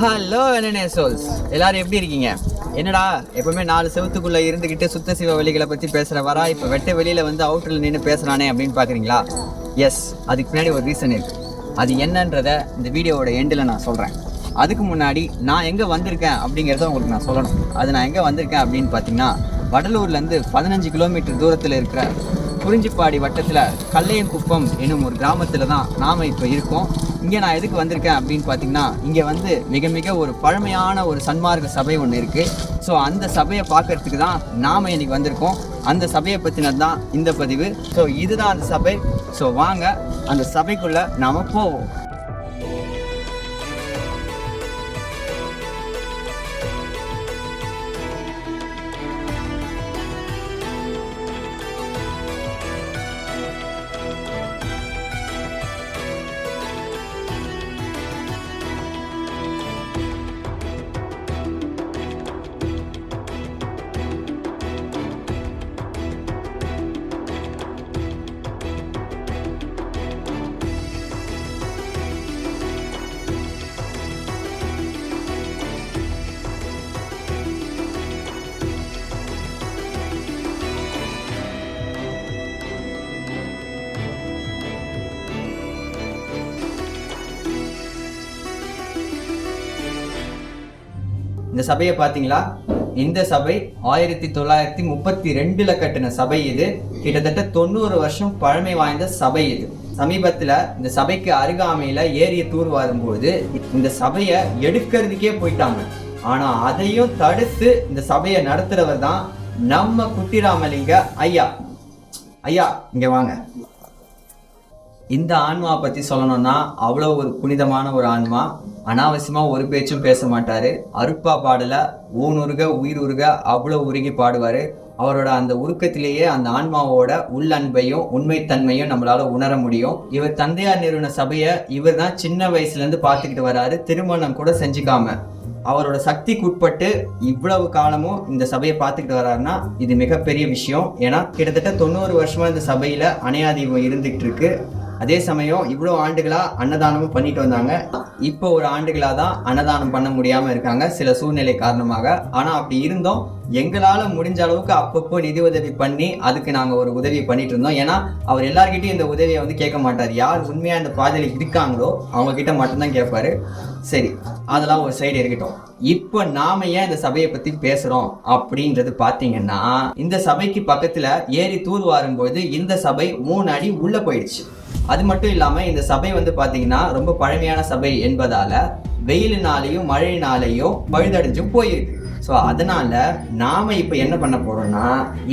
Hello என்னென்ன souls எல்லாரும் எப்படி இருக்கீங்க? என்னடா எப்பவுமே நாலு செவத்துக்குள்ள இருந்துகிட்டு சுத்த சிவ வழிகளை பத்தி பேசுற வரா? இப்ப வெட்ட வெளியில வந்து அவுட்டர்ல நின்று பேசுறானே அப்படின்னு பாக்குறீங்களா? எஸ் அதுக்கு பின்னாடி ஒரு ரீசன் இருக்கு. அது என்னன்றத இந்த வீடியோவோட எண்டில் நான் சொல்றேன். அதுக்கு முன்னாடி நான் எங்கே வந்திருக்கேன் அப்படிங்கிறத உங்களுக்கு நான் சொல்லணும். அது நான் எங்கே வந்திருக்கேன் அப்படின்னு பார்த்தீங்கன்னா வடலூர்லேருந்து பதினஞ்சு கிலோமீட்டர் தூரத்தில் இருக்கிற குறிஞ்சிப்பாடி வட்டத்தில் கல்லையங்குப்பம் என்னும் ஒரு கிராமத்தில் தான் நாம் இப்போ இருக்கோம். இங்கே நான் எதுக்கு வந்திருக்கேன் அப்படின்னு பார்த்தீங்கன்னா இங்கே வந்து மிக மிக ஒரு பழமையான ஒரு சன்மார்க்க சபை ஒன்று இருக்குது ஸோ அந்த சபையை பார்க்கறதுக்கு தான் நாம் இன்றைக்கி வந்திருக்கோம். அந்த சபையை பற்றினது தான் இந்த பதிவு. ஸோ இதுதான் அந்த சபை. ஸோ வாங்க அந்த சபைக்குள்ளே நாம் போவோம். இந்த சபையை பார்த்தீங்களா? இந்த சபை ஆயிரத்தி தொள்ளாயிரத்தி முப்பத்தி ரெண்டுல கட்டின சபை இது. கிட்டத்தட்ட தொண்ணூறு வருஷம் பழமை வாய்ந்த சபை இது. சமீபத்தில் இந்த சபைக்கு அருகாமையில் ஏரிய தூர் வரும்போது இந்த சபையை எடுக்கிறதுக்கே போயிட்டாங்க. ஆனால் அதையும் தடுத்து இந்த சபையை நடத்துகிறவர் தான் நம்ம குட்டிராமலிங்க ஐயா. ஐயா இங்கே வாங்க. இந்த ஆன்மாவை பற்றி சொல்லணும்னா அவ்வளோ ஒரு புனிதமான ஒரு ஆன்மா. அனாவசியமாக ஒரு பேச்சும் பேச மாட்டார். அருப்பா பாடல ஊனுருக உயிர் உருக அவ்வளோ உருகி பாடுவார். அவரோட அந்த உருக்கத்திலேயே அந்த ஆன்மாவோட உள்ளன்பையும் உண்மைத்தன்மையும் நம்மளால உணர முடியும். இவர் தந்தையார் நிறுவன சபையை இவர் தான் சின்ன வயசுலேருந்து பார்த்துக்கிட்டு வராரு. திருமணம் கூட செஞ்சுக்காம. அவரோட சக்திக்கு உட்பட்டு இவ்வளவு காலமும் இந்த சபையை பார்த்துக்கிட்டு வர்றாருன்னா இது மிகப்பெரிய விஷயம். ஏன்னா கிட்டத்தட்ட தொண்ணூறு வருஷமா இந்த சபையில அணையாதீபம் இருந்துகிட்டு இருக்கு. அதே சமயம் இவ்வளோ ஆண்டுகளாக அன்னதானமும் பண்ணிட்டு வந்தாங்க. இப்போ ஒரு ஆண்டுகளாக தான் அன்னதானம் பண்ண முடியாமல் இருக்காங்க சில சூழ்நிலை காரணமாக. ஆனால் அப்படி இருந்தோம். எங்களால் முடிஞ்ச அளவுக்கு அப்பப்போ நிதி உதவி பண்ணி அதுக்கு நாங்கள் ஒரு உதவி பண்ணிட்டு இருந்தோம். ஏன்னா அவர் எல்லார்கிட்டையும் இந்த உதவியை வந்து கேட்க மாட்டார். யார் உண்மையாக இந்த பாதையில் இருக்காங்களோ அவங்கக்கிட்ட மட்டும்தான் கேட்பாரு. சரி அதெல்லாம் ஒரு சைடு இருக்கட்டும். இப்போ நாம ஏன் இந்த சபையை பற்றி பேசுகிறோம் அப்படின்றது பார்த்தீங்கன்னா இந்த சபைக்கு பக்கத்தில் ஏறி தூர் வாரும்போது இந்த சபை மூணு அடி உள்ளே போயிடுச்சு. அது மட்டும் இல்லாமல் இந்த சபை வந்து பார்த்தீங்கன்னா ரொம்ப பழமையான சபை என்பதால் வெயிலினாலேயும் மழையினாலேயும் பழுதடைஞ்சு போயிருக்கு. ஸோ அதனால நாம இப்போ என்ன பண்ண போறோம்னா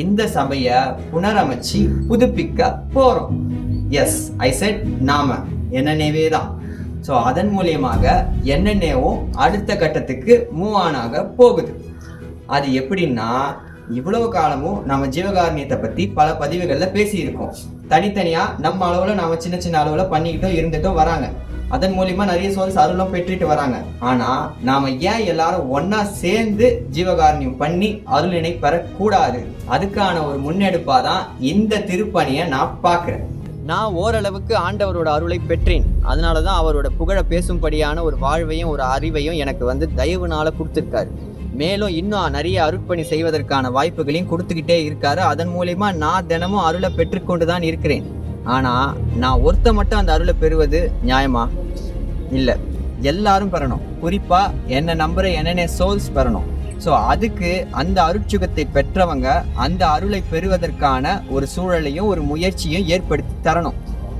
இந்த சபையை புனரமைச்சு புதுப்பிக்க போறோம். எஸ் ஐ செட் நாம. என்னென்னவே தான். ஸோ அதன் மூலியமாக என்னென்னவும் அடுத்த கட்டத்துக்கு மூவ் ஆனாக போகுது. அது எப்படின்னா இவ்வளவு காலமும் நம்ம ஜீவகாரணியத்தை பத்தி பல பதிவுகள்ல பேசியிருக்கோம். தனித்தனியா நம்ம அளவுல நாம சின்ன சின்ன அளவுல பண்ணிக்கிட்டோம் இருந்துட்டும் வராங்க. அதன் மூலியமா நிறைய சோர்ஸ் அருளும் பெற்றுட்டு வராங்க. ஆனா நாம ஏன் எல்லாரும் ஒன்றா சேர்ந்து ஜீவகாரணியம் பண்ணி அருளினை பெறக்கூடாது? அதுக்கான ஒரு முன்னெடுப்பாக தான் இந்த திருப்பணியை நான் பார்க்குறேன். நான் ஓரளவுக்கு ஆண்டவரோட அருளை பெற்றேன். அதனால தான் அவரோட புகழ பேசும்படியான ஒரு வாழ்வையும் ஒரு அறிவையும் எனக்கு வந்து தயவுனால கொடுத்துருக்காரு. மேலும் இன்னும் நிறைய அருட்பணி செய்வதற்கான வாய்ப்புகளையும் கொடுத்துக்கிட்டே இருக்காரு. அதன் மூலயமா நான் தினமும் அருளை பெற்றுக்கொண்டு தான் இருக்கிறேன். ஆனால் நான் ஒருத்த மட்டும் அந்த அருளை பெறுவது நியாயமா? இல்லை. எல்லாரும் பெறணும். குறிப்பாக என்னை நம்புற என்னென்ன சோல்ஸ் பெறணும். ஸோ அதுக்கு அந்த அருட்சுகத்தை பெற்றவங்க அந்த அருளை பெறுவதற்கான ஒரு சூழலையும் ஒரு முயற்சியும் ஏற்படுத்தி தரணும்.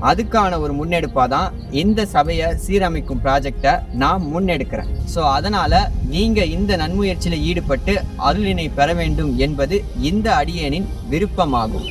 அதுக்கான ஒரு முன்னெடுப்பாக தான் இந்த சபையை சீரமைக்கும் ப்ராஜெக்டை நான் முன்னெடுக்கிறேன். ஸோ அதனால் நீங்க இந்த நன்முயற்சியில் ஈடுபட்டு அருளினை பெற வேண்டும் என்பது இந்த அடியனின் விருப்பமாகும்.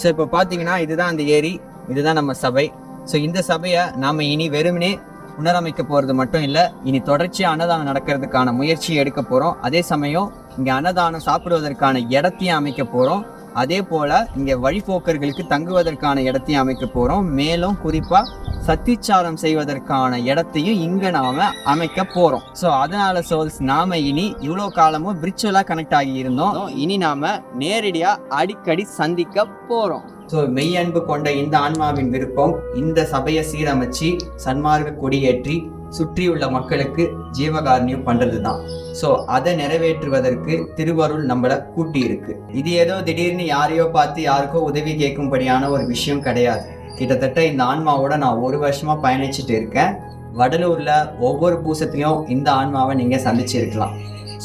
ஸோ இப்போ பார்த்தீங்கன்னா இதுதான் அந்த ஏரி இதுதான் நம்ம சபை. ஸோ இந்த சபையை நாம் இனி வெறுமனே புனரமைக்க போகிறது மட்டும் இல்லை இனி தொடர்ச்சியாக அன்னதானம் நடக்கிறதுக்கான முயற்சியை எடுக்க போகிறோம் அதே சமயம் இங்கே அன்னதானம் சாப்பிடுவதற்கான இடத்தையும் அமைக்க போகிறோம் அதே போல் இங்கே வழிபோக்கர்களுக்கு தங்குவதற்கான இடத்தையும் அமைக்க போகிறோம் மேலும் குறிப்பாக சத்திச்சாரம் செய்வதற்கான இடத்தையும் இங்கே நாம் அமைக்க போகிறோம் ஸோ அதனால் சோல்ஸ் நாம் இனி இவ்வளோ காலமும் விர்ச்சுவலாக கனெக்ட் ஆகி இருந்தோம். இனி நாம் நேரடியாக அடிக்கடி சந்திக்க போகிறோம் ஸோ மெய் அன்பு கொண்ட இந்த ஆன்மாவின் விருப்பம் இந்த சபையை சீரமைச்சு சன்மார்க்க கொடியேற்றி சுற்றியுள்ள மக்களுக்கு ஜீவகாரணியம் பண்ணுறது தான் ஸோ அதை நிறைவேற்றுவதற்கு திருவருள் நம்மளை கூட்டி இருக்கு இது ஏதோ திடீர்னு யாரையோ பார்த்து யாருக்கோ உதவி கேட்கும்படியான ஒரு விஷயம் கிடையாது. கிட்டத்தட்ட இந்த ஆன்மாவோட நான் ஒரு வருஷமாக பயணிச்சுட்டு இருக்கேன். வடலூரில் ஒவ்வொரு பூசத்திலையும் இந்த ஆன்மாவை நீங்கள் சந்திச்சிருக்கலாம்.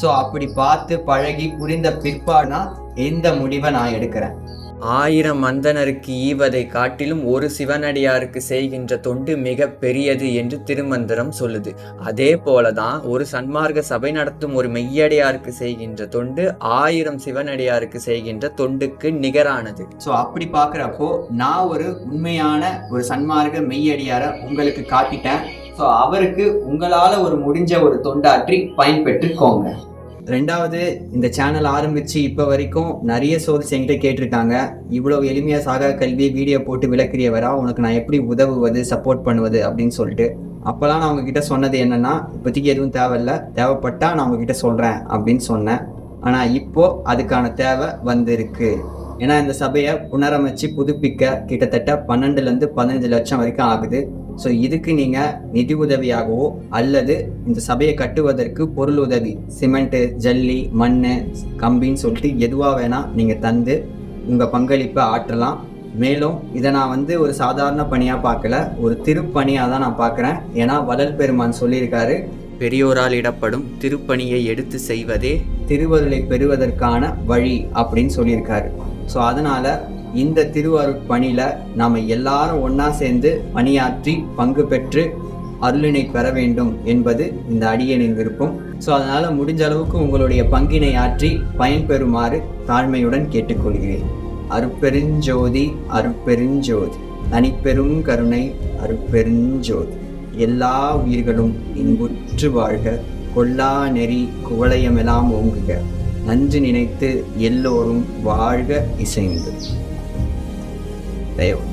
ஸோ அப்படி பார்த்து பழகி புரிந்த பிற்பாடுனா இந்த முடிவை நான் எடுக்கிறேன். ஆயிரம் அந்தனருக்கு ஈவதை காட்டிலும் ஒரு சிவனடியாருக்கு செய்கின்ற தொண்டு மிக பெரியது என்று திருமந்திரம் சொல்லுது. அதே போலதான் ஒரு சன்மார்க்க சபை நடத்தும் ஒரு மெய்யடியாருக்கு செய்கின்ற தொண்டு ஆயிரம் சிவனடியாருக்கு செய்கின்ற தொண்டுக்கு நிகரானது. ஸோ அப்படி பார்க்குறப்போ நான் ஒரு உண்மையான ஒரு சன்மார்க்க மெய்யடியாரை உங்களுக்கு காட்டிட்டேன். ஸோ அவருக்கு உங்களால் ஒரு முடிஞ்ச ஒரு தொண்டாற்றி பயன்பெற்றுக்கோங்க. ரெண்டாவது இந்த சேனல் ஆரம்பிச்சு இப்போ வரைக்கும் நிறைய சோர்ஸ் என்கிட்ட கேட்டிருக்காங்க. இவ்வளோ எளிமையாக சாகா கல்வி வீடியோ போட்டு விளக்கிறியவரா? உனக்கு நான் எப்படி உதவுவது சப்போர்ட் பண்ணுவது அப்படின்னு சொல்லிட்டு. அப்போல்லாம் நான் உங்ககிட்ட சொன்னது என்னன்னா இப்போதைக்கு எதுவும் தேவையில்ல. தேவைப்பட்டா நான் உங்ககிட்ட சொல்கிறேன் அப்படின்னு சொன்னேன். ஆனால் இப்போ அதுக்கான தேவை வந்திருக்கு. ஏன்னா இந்த சபையை புனரமைச்சு புதுப்பிக்க கிட்டத்தட்ட பன்னெண்டுலேருந்து பதினஞ்சு லட்சம் வரைக்கும் ஆகுது. ஸோ இதுக்கு நீங்கள் நிதி உதவியாகவோ அல்லது இந்த சபையை கட்டுவதற்கு பொருள் உதவி சிமெண்ட்டு ஜல்லி மண் கம்பின்னு சொல்லிட்டு எதுவாக வேணால் நீங்கள் தந்து உங்கள் பங்களிப்பை ஆற்றலாம். மேலும் இதை நான் வந்து ஒரு சாதாரண பணியாக பார்க்கல ஒரு திருப்பணியாக தான் நான் பார்க்குறேன். ஏன்னா வளல் பெருமான் சொல்லியிருக்காரு பெரியோரால் இடப்படும் திருப்பணியை எடுத்து செய்வதே திருவருளை பெறுவதற்கான வழி அப்படின்னு சொல்லியிருக்காரு. ஸோ அதனால் இந்த திருவாரூர் பணியில் நாம் எல்லாரும் ஒன்றா சேர்ந்து பணியாற்றி பங்கு பெற்று அருளினை பெற வேண்டும் என்பது இந்த அடியனின் விருப்பம். ஸோ அதனால் முடிஞ்ச அளவுக்கு உங்களுடைய பங்கினை ஆற்றி பயன்பெறுமாறு தாழ்மையுடன் கேட்டுக்கொள்கிறேன். அருப்பெருஞ்சோதி அருப்பெருஞ்சோதி. தனிப்பெரும் கருணை அருப்பெருஞ்சோதி. எல்லா உயிர்களும் இன்புற்று வாழ்க. கொல்லா நெறி குவளையமெல்லாம் ஓங்குக. நன்று நினைத்து எல்லோரும் வாழ்க இசைந்து. Đéo